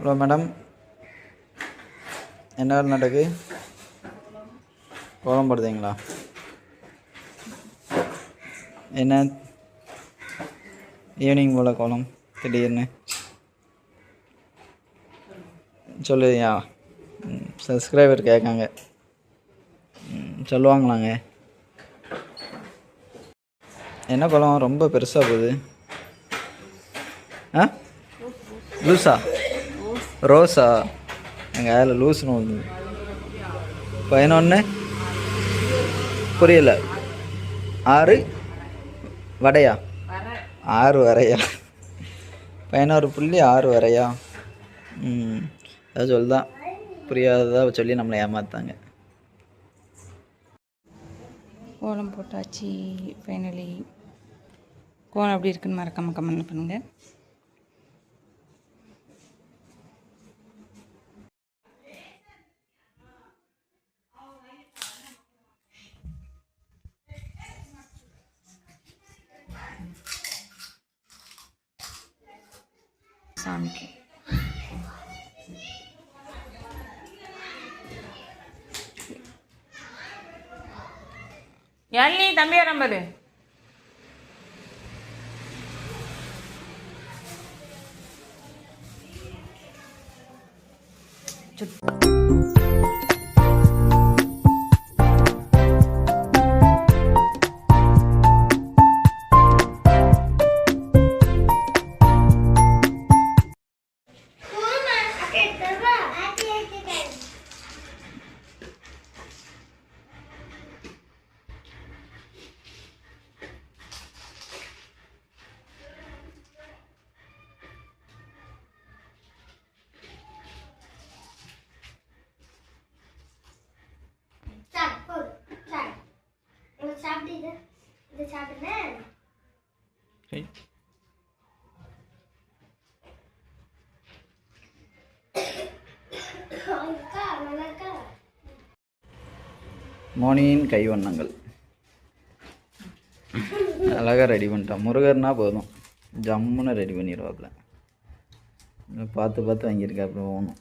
Hello madam. என்ன வேலை நடக்கு? கோலம் போடுறீங்களா? என்ன? ஈவினிங் போல் கோலம் திடீர்னு. சொல்லுயா சப்ஸ்கிரைபர் கேட்காங்க. சொல்லுவாங்களாங்க? என்ன குளம் ரொம்ப பெருசாக போகுது. ஆ? லூஸா ரோஸா எங்கள் அதில் லூஸ்னு ஒன்று பதினொன்று புரியல. ஆறு. வடையா? ஆறு வரையா? பதினோரு புள்ளி ஆறு வரையா? ம். அதான் சொல்லுதான் புரியாததாக சொல்லி நம்மளை ஏமாத்தாங்க கோலம் போட்டாச்சு ஃபைனலி கோலம் எப்படி இருக்குன்னு மறக்காமல் கமெண்ட் பண்ணுங்கள் எல்லி தம்பி வரான் மோனியின் கைவண்ணங்கள் அழகாக ரெடி பண்ணிட்டான் முருகர்னா போதும். ஜம்முன்னு ரெடி பண்ணிடுவாப்புல பார்த்து பார்த்து வாங்கியிருக்கா அப்படி போகணும்.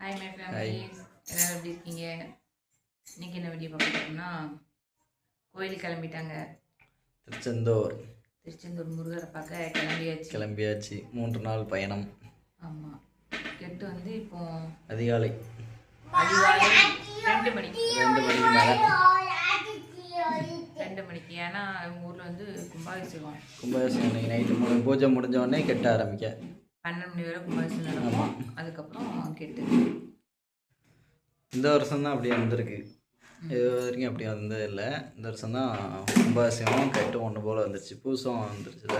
ஹாய் மை ஃபேமிலிஸ் எல்லாரும் எப்படி இருக்கீங்க இன்னைக்கு என்ன வீடியோ பார்க்க போறோம்னா கோயிலுக்கு கிளம்பிட்டாங்க. திருச்செந்தூர். திருச்செந்தூர் முருகரை பார்க்க கிளம்பியாச்சு. கிளம்பியாச்சு. மூன்று நாள் பயணம். ஆமாம் கெட்டு வந்து இப்போ அதிகாலை. அதிகாலை ரெண்டு மணிக்கு. ரெண்டு மணிக்கு மேலே. ரெண்டு மணிக்கு. ஏன்னா அவங்க ஊரில் வந்து கும்பாபிஷேகம். கும்பாபிஷேகம் இன்னைக்கு நைட்டு பூஜை முடிஞ்ச உடனே கெட்ட ஆரம்பிக்க. பன்னெண்டு மணி வரை கும்பாபிஷேகம் நடக்கும். அதுக்கப்புறம் கெட்டு இந்த வருஷம் தான் அப்படியே வந்திருக்கு. இது வரைக்கும் அப்படி வந்தது இல்லை. இந்த வருஷம் தான் கும்பாபிஷேகம் கெட்டு ஒன்று போல் வந்துருச்சு. பூசம் வந்துருச்சுல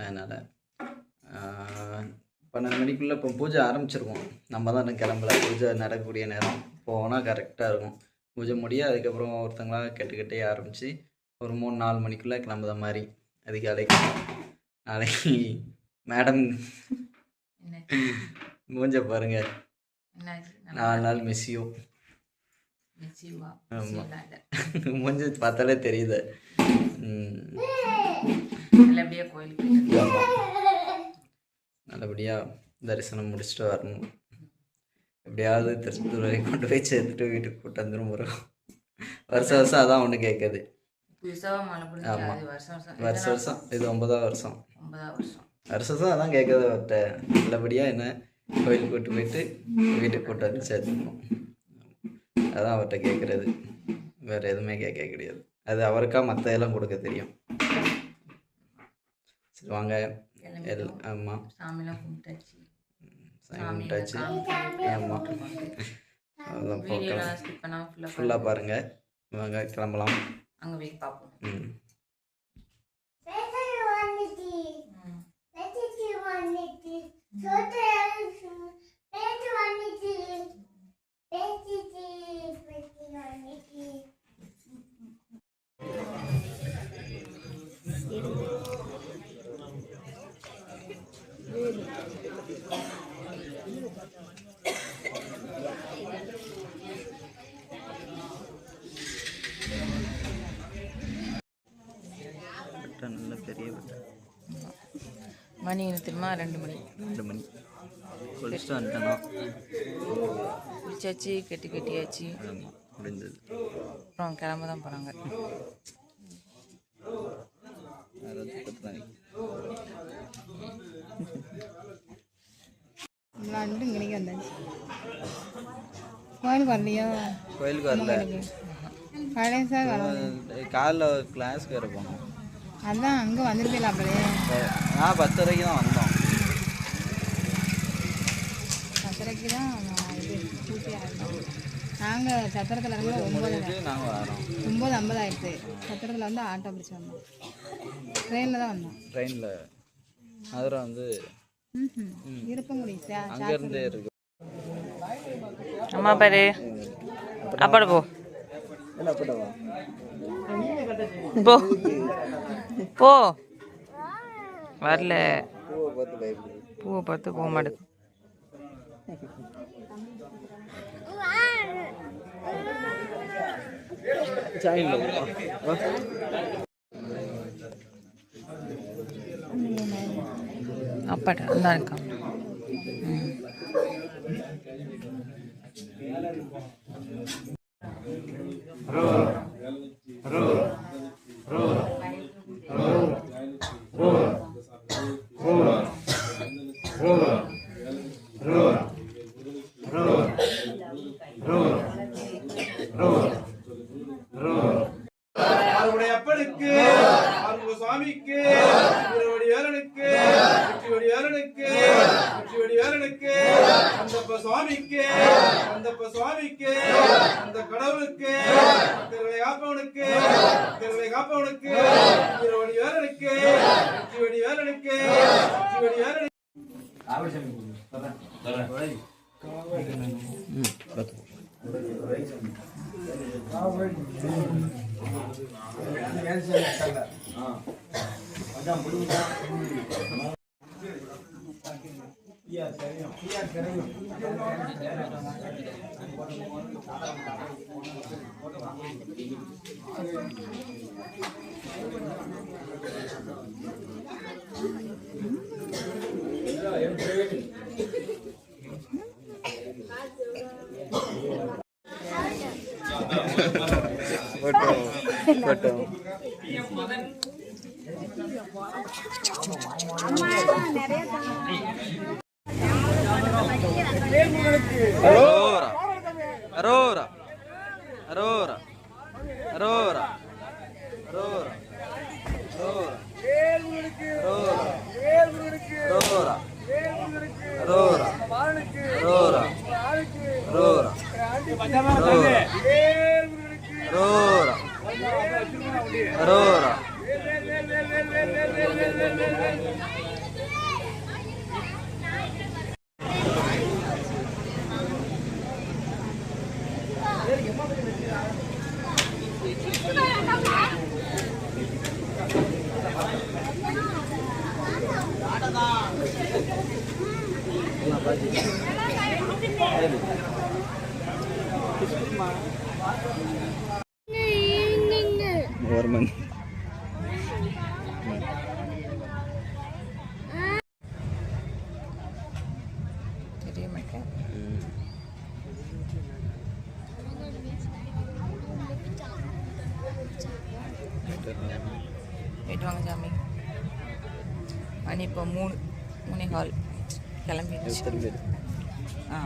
அதனால் பன்னெண்டு மணிக்குள்ளே இப்போ பூஜை ஆரம்பிச்சிருக்கோம். நம்ம தான் இன்னும் கிளம்பல. பூஜை நடக்கக்கூடிய நேரம். போனால் கரெக்டாக இருக்கும். பூஜை முடிய அதுக்கப்புறம் ஒருத்தங்களா கெட்டு கெட்டே ஆரம்பித்து ஒரு மூணு நாலு மணிக்குள்ளே கிளம்புற மாதிரி அதிகாலை நாளைக்கு மேடம் மூஞ்ச பாருங்கள் நாலு நாள். இல்லை மூஞ்சி பார்த்தாலே தெரியுது. நல்லபடியாக கோயிலுக்கு தரிசனம் முடிச்சுட்டு வரணும். எப்படியாவது திருச்செந்தூர் வரைக்கும் கொண்டு போய் சேர்த்துட்டு வீட்டுக்கு கூட்டு வந்துடும் வரும் வருஷம் வருஷம் அதான் ஒன்று கேட்குது புதுசாக மழை பிடிச்சி ஆமா. அது வருஷம். இது ஒன்பதாம் வருஷம். வருஷம். வருஷம் அதான் கேட்குறது நல்லபடியாக என்ன கோயிலுக்கு கூட்டு போயிட்டு வீட்டுக்கு கூட்டு வந்து சேர்த்துக்கணும். அதான் அவர்கிட்ட கேட்குறது. வேறு எதுவுமே கேட்க கிடையாது அது அவருக்கா மற்ற இதெல்லாம் கொடுக்க தெரியும். சரி வாங்க. ஆமாம் சாமிலாம் கும்பிட்டாச்சு. சாமி கும்பிட்டாச்சு. ஆமாம் அதான் போக்கலாம் ஃபுல்லாக பாருங்கள் வாங்க கிளம்பலாம். அங்கே போய் பார்ப்போம் ம். வந்துச்சு வந்துச்சு நல்ல பெரிய மணி தெரியுமா? ரெண்டு மணி. ரெண்டு மணி. குளிச்சுட்டு வந்துட்டேனா குளிச்சாச்சு கெட்டி கெட்டியாச்சு. முடிஞ்சது அப்புறம் கிளம்ப தான் போகிறாங்க விளாண்டு இங்கனைக்கு வந்தாச்சு கோயிலுக்கு வரலையோ? கோயிலுக்கு வரல. கடைசா காலைல கிளாஸ்க்கு வேறு போனோம். அதான் அங்கே வந்துருப்பீங்களா அப்படியே நான் பத்து வரைக்கும் தான் வந்தோம். சத்திரைக்கு தான் நான் இது பூச்சி ஆகிட்டோம் நாங்கள் சத்திரத்தில் இருந்து ஒம்பது முடிஞ்சிட்டு நாங்கள் வரோம். ஒம்பது ஐம்பது ஆயிடுச்சு சத்திரத்தில் வந்து ஆட்டோ பிடிச்சி வந்தோம். ட்ரெயினில் தான் வந்தோம். ட்ரெயினில் மதுரை வந்து ம். இருப்பங்குடி அங்கேருந்தே இருக்கு. அம்மா பாரு? அப்பாட போ. போ. போ. வரல. பூவை பார்த்து பயப்படுது பூவை பார்த்து போக மாட்டேது ஜாயின் அப்பாடா இருக்கான் திருவிழை காப்பவனுக்கு திருவிழை காப்பவனுக்கு திருவடி வேலனுக்கு சிவடி வேலனுக்கு சிவடி வேலனுக்கு. அதான் முடிவுதான் ఫోటో ఫోటో நிறைய Arora Arora Arora Arora Arora Arora Arora Arora Arora Arora Arora Warman. Jadi mereka. Itu yang jamin. மணி மணி இப்போ மூணு மூணே கால் கிளம்பிடுச்சு. ஆ.